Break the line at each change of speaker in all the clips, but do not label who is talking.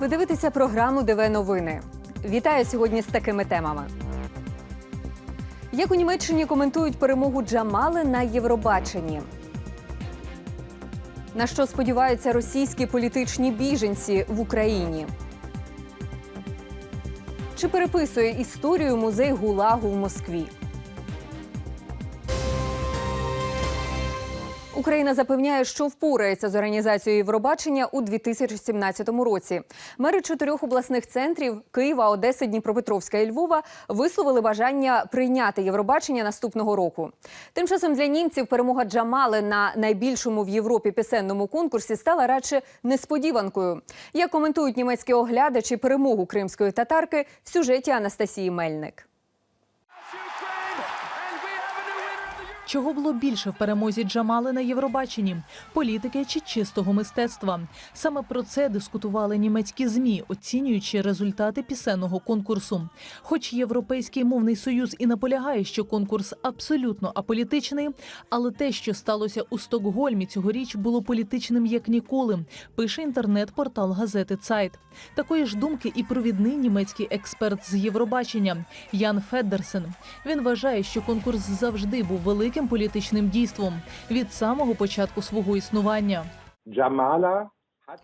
Ви дивитеся програму ДВ Новини. Вітаю сьогодні з такими темами. Як у Німеччині коментують перемогу Джамали на Євробаченні? На що сподіваються російські політичні біженці в Україні? Чи переписує історію музей Гулагу в Москві? Україна запевняє, що впорається з організацією Євробачення у 2017 році. Мери чотирьох обласних центрів Києва, Одеси, Дніпропетровська і Львова висловили бажання прийняти Євробачення наступного року. Тим часом для німців перемога Джамали на найбільшому в Європі пісенному конкурсі стала радше несподіванкою. Як коментують німецькі оглядачі перемогу кримської татарки в сюжеті Анастасії Мельник.
Чого було більше в перемозі Джамали на Євробаченні політики чи чистого мистецтва? Саме про це дискутували німецькі змі, оцінюючи результати пісенного конкурсу. Хоч європейський мовний союз і наполягає, що конкурс абсолютно аполітичний, але те, що сталося у Стокгольмі цьогоріч, було політичним як ніколи. Пише інтернет-портал газети Цайт. Такої ж думки і провідний німецький експерт з Євробачення Ян Феддерсен. Він вважає, що конкурс завжди був великим політичним дійством від самого початку свого існування.
Джамала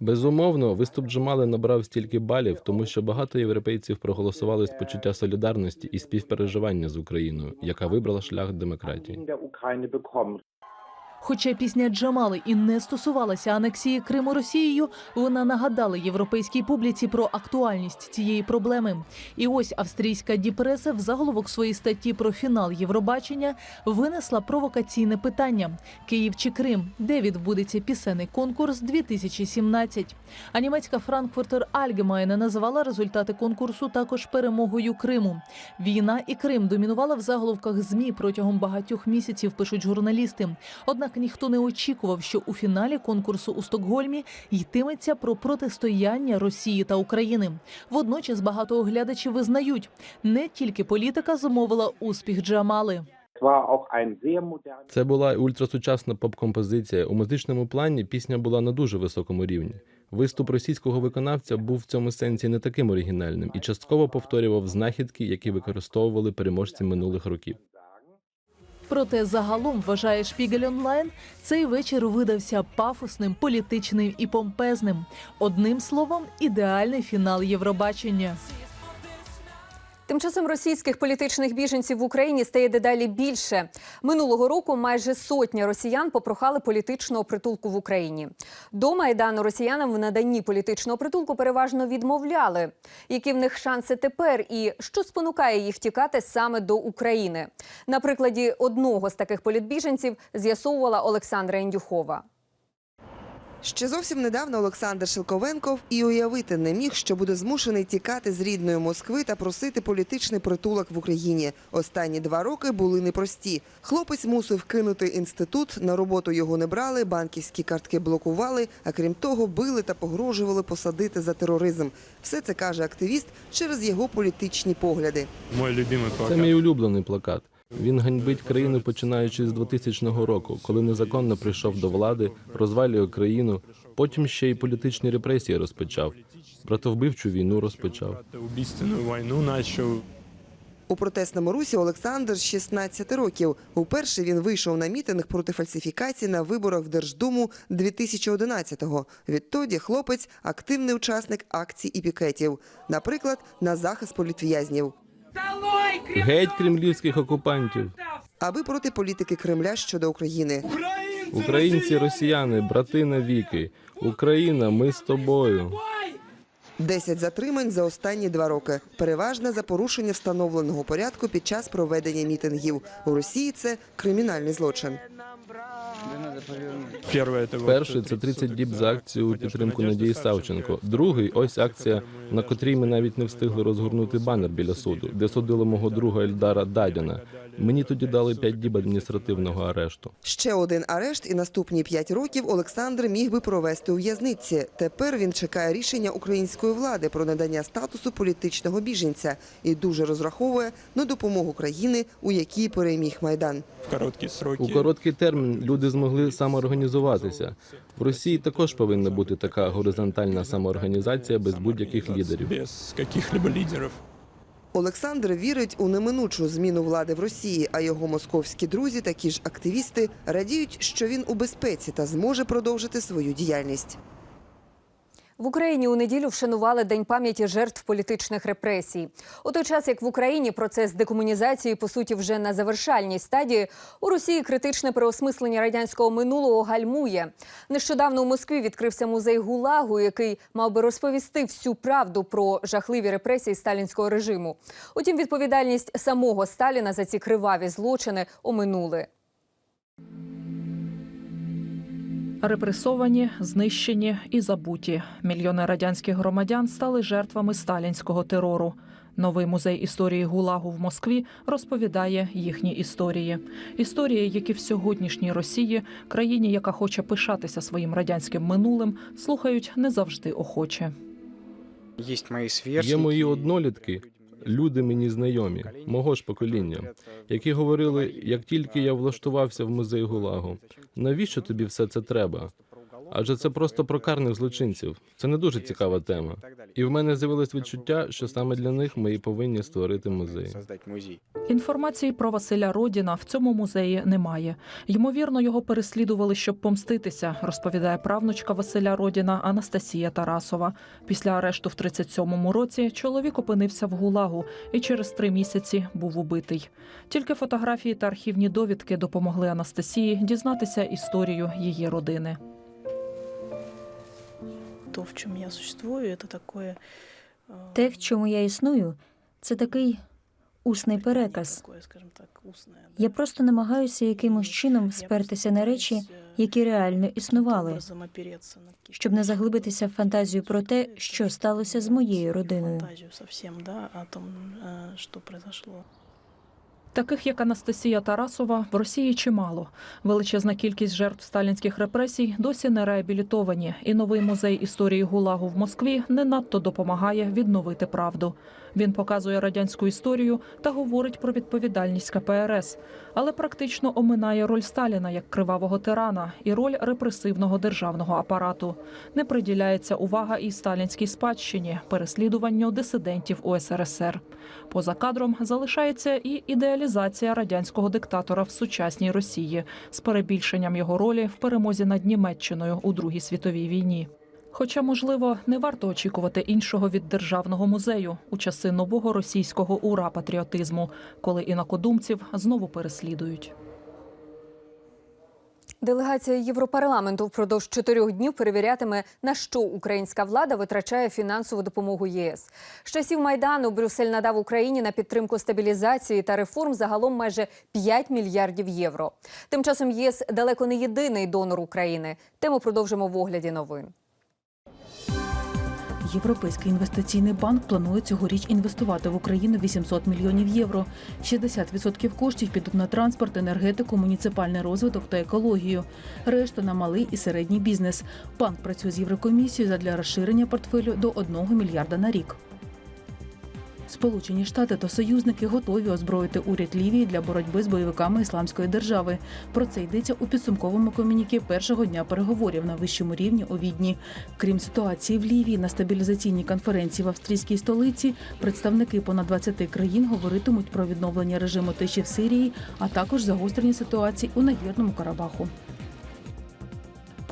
Безумовно, виступ Джамали набрав стільки балів, тому що багато європейців проголосували з почуття солідарності і співпереживання з Україною, яка вибрала шлях демократії.
Хоча пісня Джамали і не стосувалася анексії Криму Росією, вона нагадала європейській публіці про актуальність цієї проблеми. І ось австрійська Діпреса в заголовок своєї статті про фінал Євробачення винесла провокаційне питання: Київ чи Крим, де відбудеться пісенний конкурс 2017. А німецька Франкфуртер Альгемайне назвала результати конкурсу також перемогою Криму. Війна і Крим домінувала в заголовках змі протягом багатьох місяців. Пишуть журналісти. Однак ніхто не очікував, що у фіналі конкурсу у Стокгольмі йтиметься про протистояння Росії та України. Водночас багато оглядачів визнають, не тільки політика зумовила успіх Джамали.
Це була ультрасучасна поп-композиція. У музичному плані пісня була на дуже високому рівні. Виступ російського виконавця був в цьому сенсі не таким оригінальним і частково повторював знахідки, які використовували переможці минулих років.
Проте загалом вважає Шпігель онлайн, цей вечір видався пафосним, політичним і помпезним. Одним словом, ідеальний фінал Євробачення.
Тим часом російських політичних біженців в Україні стає дедалі більше. Минулого року майже сотня росіян попрохали політичного притулку в Україні. До майдану росіянам в наданні політичного притулку переважно відмовляли. Які в них шанси тепер, і що спонукає їх тікати саме до України? На прикладі одного з таких політбіженців з'ясовувала Олександра Індюхова.
Ще зовсім недавно Олександр Шилковенков і уявити не міг, що буде змушений тікати з рідної Москви та просити політичний притулок в Україні. Останні два роки були непрості. Хлопець мусив кинути інститут, на роботу його не брали, банківські картки блокували, а крім того, били та погрожували посадити за тероризм. Все це каже активіст через його політичні погляди.
Мой любимый
Це мій улюблений плакат. Він ганьбить країну починаючи з 2000 року, коли незаконно прийшов до влади, розвалює країну, потім ще й політичні репресії розпочав. Братовбивчу війну розпочав.
У протестному русі Олександр з 16 років. Уперше він вийшов на мітинг проти фальсифікацій на виборах в Держдуму 2011-го. Відтоді хлопець активний учасник акцій і пікетів, наприклад, на захист політв'язнів.
Геть кремлівських окупантів.
аби проти політики Кремля щодо України.
Українці, росіяни, брати навіки. Україна, ми з тобою.
Десять затримань за останні два роки. Переважно за порушення встановленого порядку під час проведення мітингів. У Росії це кримінальний злочин.
Перший це 30 діб за акцію у підтримку Надії Савченко. Другий ось акція, на котрій ми навіть не встигли розгорнути банер біля суду, де судили мого друга Ельдара Дадіна. Мені тоді дали 5 діб адміністративного арешту.
Ще один арешт і наступні п'ять років Олександр міг би провести у в'язниці. Тепер він чекає рішення української влади про надання статусу політичного біженця і дуже розраховує на допомогу країни, у якій переміг майдан.
У короткий термін люди змогли самоорганізуватися. В Росії також повинна бути така горизонтальна самоорганізація без будь-яких лідерів.
Без каких-либо лидеров.
Олександр вірить у неминучу зміну влади в Росії, а його московські друзі, такі ж активісти, радіють, що він у безпеці та зможе продовжити свою діяльність.
В Україні у неділю вшанували День пам'яті жертв політичних репресій. У той час, як в Україні процес декомунізації по суті вже на завершальній стадії, у Росії критичне переосмислення радянського минулого гальмує. Нещодавно у Москві відкрився музей ГУЛАГу, який мав би розповісти всю правду про жахливі репресії сталінського режиму. Утім, відповідальність самого Сталіна за ці криваві злочини оминули.
Репресовані, знищені і забуті. Мільйони радянських громадян стали жертвами сталінського терору. Новий музей історії ГУЛАГу в Москві розповідає їхні історії. Історії, які в сьогоднішній Росії, країні, яка хоче пишатися своїм радянським минулим, слухають не завжди охоче.
Є мої однолітки, люди мені знайомі, мого ж покоління, які говорили, як тільки я влаштувався в музей Гулагу, навіщо тобі все це треба? Адже це просто про карних злочинців. Це не дуже цікава тема. І в мене з'явилось відчуття, що саме для них ми і повинні створити
музей.
Інформації про Василя Родіна в цьому музеї немає. Ймовірно, його переслідували, щоб помститися, розповідає правнучка Василя Родіна Анастасія Тарасова. Після арешту в 37-му році чоловік опинився в ГУЛАГу і через три місяці був убитий. Тільки фотографії та архівні довідки допомогли Анастасії дізнатися історію її родини
то, в чем я существую, это такое... э,
Те, в чому я існую, це такий усний переказ.
Такое, скажем так, устное, да.
Я просто намагаюся якимось чином
Я
спертися
просто
на речі,
пытаюсь, э,
які реально
каким-то
існували,
образом опереться на какие-то
щоб не заглибитися в фантазію про те, що сталося з моєю родиною.
Фантазию совсем, да, о том, э, что произошло.
Таких як Анастасія Тарасова в Росії чимало. Величезна кількість жертв сталінських репресій досі не реабілітовані, і новий музей історії ГУЛАГу в Москві не надто допомагає відновити правду. Він показує радянську історію та говорить про відповідальність КПРС, але практично оминає роль Сталіна як кривавого тирана і роль репресивного державного апарату. Не приділяється увага і сталінській спадщині, переслідуванню дисидентів УСРСР. Поза кадром залишається і ідеалізація радянського диктатора в сучасній Росії з перебільшенням його ролі в перемозі над Німеччиною у Другій світовій війні. Хоча, можливо, не варто очікувати іншого від державного музею у часи нового російського ура патріотизму, коли інакодумців знову переслідують.
Делегація Європарламенту впродовж чотирьох днів перевірятиме, на що українська влада витрачає фінансову допомогу ЄС. З часів майдану Брюссель надав Україні на підтримку стабілізації та реформ загалом майже 5 мільярдів євро. Тим часом ЄС далеко не єдиний донор України. Тему продовжимо в огляді новин.
Європейський інвестиційний банк планує цьогоріч інвестувати в Україну 800 мільйонів євро. 60% коштів підуть на транспорт, енергетику, муніципальний розвиток та екологію. Решта на малий і середній бізнес. Банк працює з Єврокомісією задля розширення портфелю до 1 мільярда на рік. Сполучені Штати та союзники готові озброїти уряд Лівії для боротьби з бойовиками ісламської держави. Про це йдеться у підсумковому комюніке першого дня переговорів на вищому рівні у Відні. Крім ситуації в Лівії, на стабілізаційній конференції в австрійській столиці представники понад 20 країн говоритимуть про відновлення режиму тиші в Сирії, а також загострення ситуації у Нагірному Карабаху.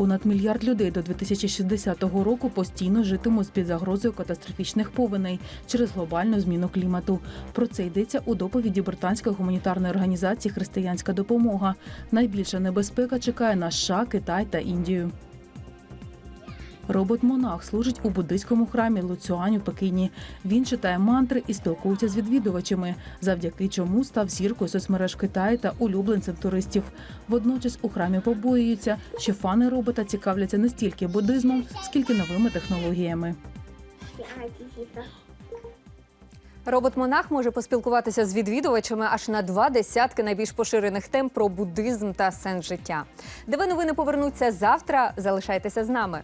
Понад мільярд людей до 2060 року постійно житимуть під загрозою катастрофічних повеней через глобальну зміну клімату. Про це йдеться у доповіді британської гуманітарної організації Християнська допомога. Найбільша небезпека чекає на США, Китай та Індію. Робот-монах служить у буддийському храмі Луцюань у Пекіні. Він читає мантри і спілкується з відвідувачами, завдяки чому став зіркою соцмереж Китаю та улюбленцем туристів. Водночас у храмі побоюються, що фани робота цікавляться не стільки буддизмом, скільки новими технологіями.
Робот-монах може поспілкуватися з відвідувачами аж на два десятки найбільш поширених тем про буддизм та сенс життя. Диви новини повернуться завтра. Залишайтеся з нами.